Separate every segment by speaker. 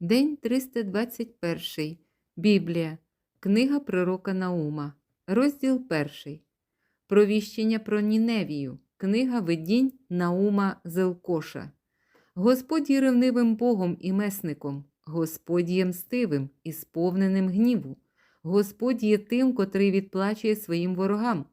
Speaker 1: День 321. Біблія. Книга пророка Наума. Розділ 1. Провіщення про Ніневію. Книга видінь Наума Зелкоша. Господь є ревнивим Богом і месником. Господь є мстивим і сповненим гніву. Господь є тим, котрий відплачує своїм ворогам.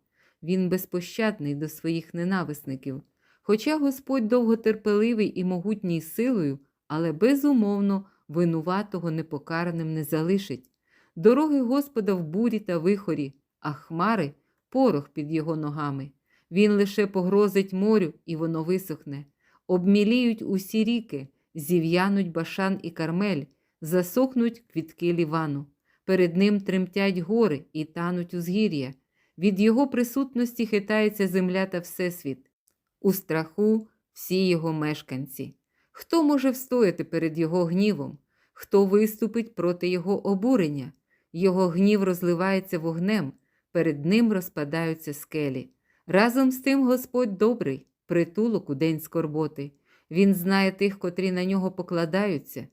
Speaker 1: Він безпощадний до своїх ненависників. Хоча Господь довготерпеливий і могутній силою, але безумовно винуватого непокараним не залишить. Дороги Господа в бурі та вихорі, а хмари порох під його ногами. Він лише погрозить морю, і воно висохне. Обміліють усі ріки, зів'януть башан і кармель, засохнуть квітки лівану. Перед ним тремтять гори і тануть узгір'я. Від його присутності хитається земля та всесвіт. У страху всі його мешканці. Хто може встояти перед його гнівом? Хто виступить проти його обурення? Його гнів розливається вогнем, перед ним розпадаються скелі. Разом з тим Господь добрий, притулок у день скорботи. Він знає тих, котрі на нього покладаються,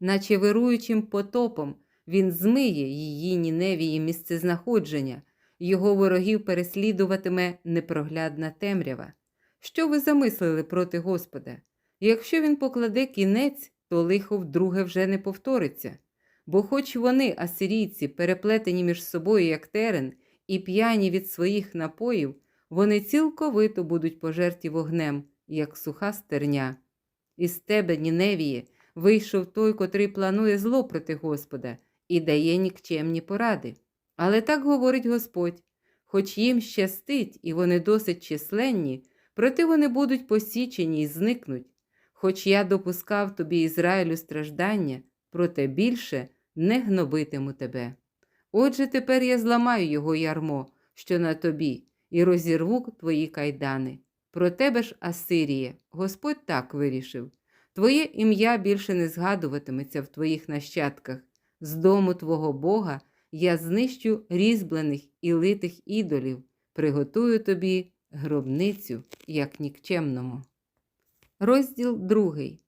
Speaker 1: наче вируючим потопом він змиє її Ніневії місцезнаходження, його ворогів переслідуватиме непроглядна темрява. Що ви замислили проти Господа? Якщо він покладе кінець, то лихо вдруге вже не повториться. Бо хоч вони, асирійці, переплетені між собою, як терен, і п'яні від своїх напоїв, вони цілковито будуть пожерті вогнем, як суха стерня. Із тебе, Ніневіє, вийшов той, котрий планує зло проти Господа і дає нікчемні поради. Але так говорить Господь хоч їм щастить, і вони досить численні, проте вони будуть посічені і зникнуть. Хоч я допускав тобі Ізраїлю страждання, проте більше не гнобитиму тебе. Отже, тепер я зламаю його ярмо, що на тобі, і розірву твої кайдани. Про тебе ж, Асиріє, Господь так вирішив. Твоє ім'я більше не згадуватиметься в твоїх нащадках. З дому твого Бога я знищу різьблених і литих ідолів, приготую тобі гробницю, як нікчемному. Розділ другий.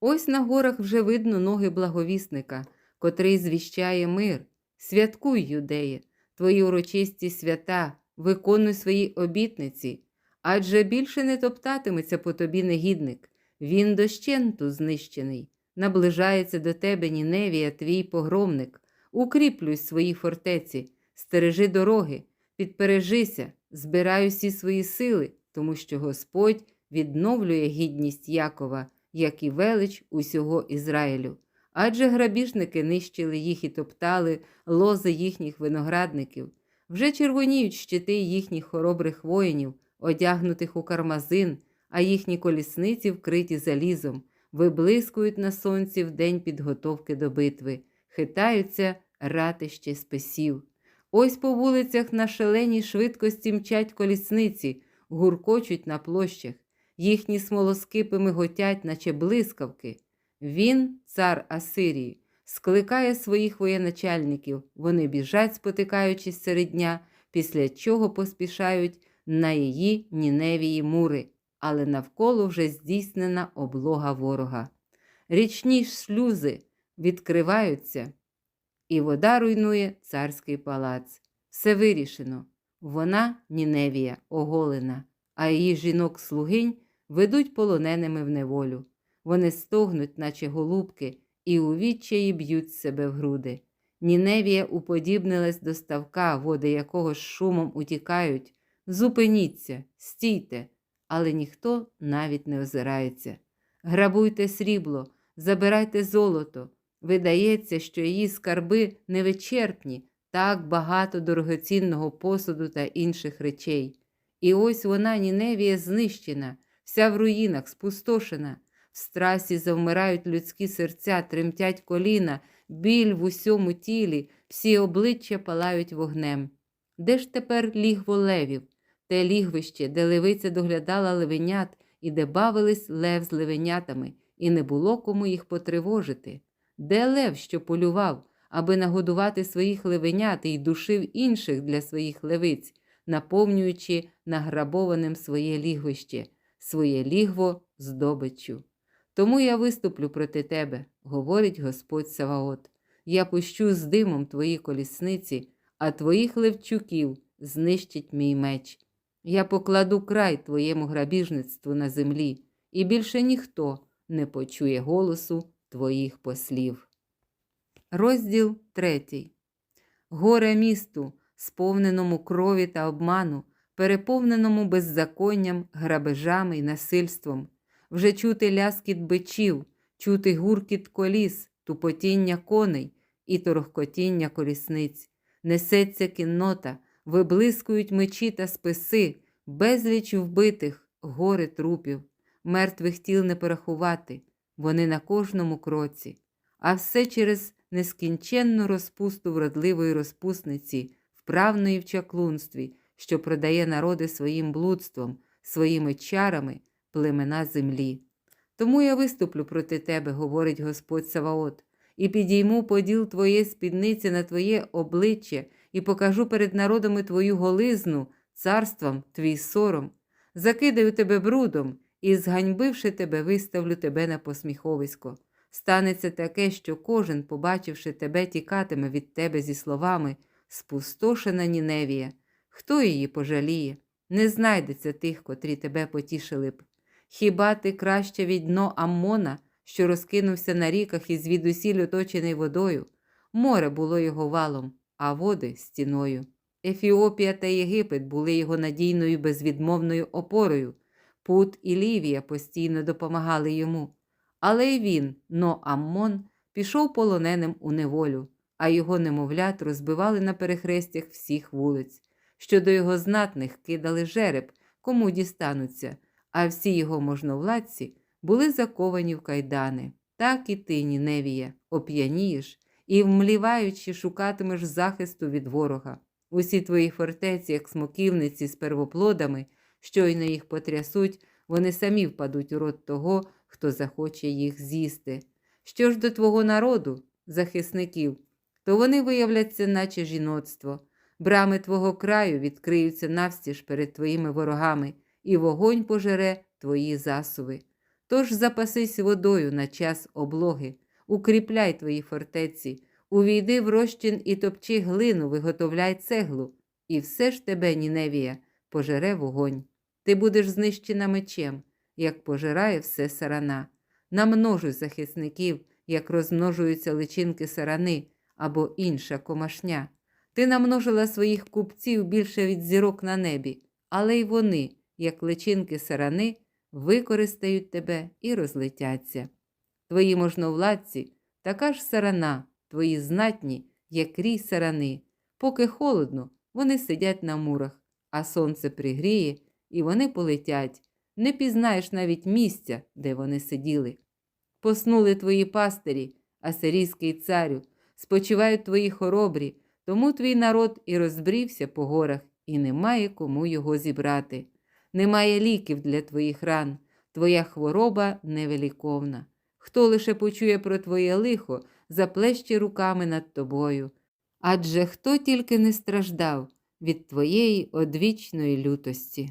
Speaker 1: Ось на горах вже видно ноги благовісника, котрий звіщає мир. Святкуй, юдеє, твої урочисті свята, виконуй свої обітниці, адже більше не топтатиметься по тобі негідник. Він дощенту знищений. Наближається до тебе Ніневія, твій погромник. Укріплюй свої фортеці, стережи дороги, підпережися, збирай усі свої сили, тому що Господь відновлює гідність Якова, як і велич усього Ізраїлю. Адже грабіжники нищили їх і топтали лози їхніх виноградників, вже червоніють щити їхніх хоробрих воїнів, одягнутих у кармазин, а їхні колісниці вкриті залізом, виблискують на сонці в день підготовки до битви, хитаються ратище списів. Ось по вулицях на шаленій швидкості мчать колісниці, гуркочуть на площах, їхні смолоскипи миготять, наче блискавки. Він, цар Асирії, скликає своїх воєначальників, вони біжать, спотикаючись серед дня, після чого поспішають на її Ніневії мури, але навколо вже здійснена облога ворога. Річні шлюзи відкриваються, і вода руйнує царський палац. Все вирішено. Вона, Ніневія, оголена, а її жінок-слугинь ведуть полоненими в неволю. Вони стогнуть, наче голубки, і у відчаї б'ють себе в груди. Ніневія уподібнилась до ставка, води якого з шумом утікають. Зупиніться, стійте, але ніхто навіть не озирається. Грабуйте срібло, забирайте золото. Видається, що її скарби невичерпні, так багато дорогоцінного посуду та інших речей. І ось вона, Ніневія, знищена, вся в руїнах, спустошена. В страсі завмирають людські серця, тремтять коліна, біль в усьому тілі, всі обличчя палають вогнем. Де ж тепер лігво левів, те лігвище, де левиця доглядала левенят і де бавились лев з левенятами, і не було кому їх потривожити? Де лев, що полював, аби нагодувати своїх левенят і душив інших для своїх левиць, наповнюючи награбованим своє лігвище, своє лігво здобиччю? Тому я виступлю проти тебе, говорить Господь Саваот. Я пущу з димом твої колісниці, а твоїх левчуків знищить мій меч. Я покладу край твоєму грабіжництву на землі, і більше ніхто не почує голосу твоїх послів. Розділ третій. Горе місту, сповненому крові та обману, переповненому беззаконням, грабежами й насильством. Вже чути ляскіт бичів, чути гуркіт коліс, тупотіння коней і торохкотіння колісниць. Несеться кіннота, виблискують мечі та списи, безліч вбитих, гори трупів, мертвих тіл не порахувати, вони на кожному кроці, а все через нескінченну розпусту вродливої розпусниці, вправної в чаклунстві, що продає народи своїм блудством, своїми чарами племена землі. Тому я виступлю проти тебе, говорить Господь Саваот, і підійму поділ твоє спідниці на твоє обличчя, і покажу перед народами твою голизну, царством твій сором, закидаю тебе брудом, і, зганьбивши тебе, виставлю тебе на посміховисько. Станеться таке, що кожен, побачивши тебе, тікатиме від тебе зі словами спустошена Ніневія. Хто її пожаліє? Не знайдеться тих, котрі тебе потішили б. Хіба ти краще від дно Аммона, що розкинувся на ріках і звідусіль оточений водою? Море було його валом, а води стіною. Ефіопія та Єгипет були його надійною безвідмовною опорою. Пут і Лівія постійно допомагали йому. Але й він, но Аммон, пішов полоненим у неволю, а його немовлят розбивали на перехрестях всіх вулиць. Щодо його знатних кидали жереб, кому дістануться, а всі його можновладці були заковані в кайдани. Так і ти, Ніневія, оп'янієш і, вмліваючи, шукатимеш захисту від ворога. Усі твої фортеці, як смоківниці з первоплодами, щойно їх потрясуть, вони самі впадуть у рот того, хто захоче їх з'їсти. Що ж до твого народу, захисників, то вони виявляться, наче жіноцтво. Брами твого краю відкриються навстіж перед твоїми ворогами, і вогонь пожере твої засуви. Тож запасись водою на час облоги, укріпляй твої фортеці, увійди в розчин і топчи глину, виготовляй цеглу, і все ж тебе, Ніневія, пожере вогонь. Ти будеш знищена мечем, як пожирає все сарана. Намножуй захисників, як розмножуються личинки сарани або інша комашня. Ти намножила своїх купців більше від зірок на небі, але й вони, як личинки сарани, використають тебе і розлетяться. Твої можновладці така ж сарана, твої знатні, як рій сарани. Поки холодно, вони сидять на мурах, а сонце пригріє, і вони полетять. Не пізнаєш навіть місця, де вони сиділи. Поснули твої пастирі, асирійський царю, спочивають твої хоробрі, тому твій народ і розбрівся по горах, і немає кому його зібрати. Немає ліків для твоїх ран, твоя хвороба невеликовна. Хто лише почує про твоє лихо, заплеще руками над тобою. Адже хто тільки не страждав від твоєї одвічної лютості.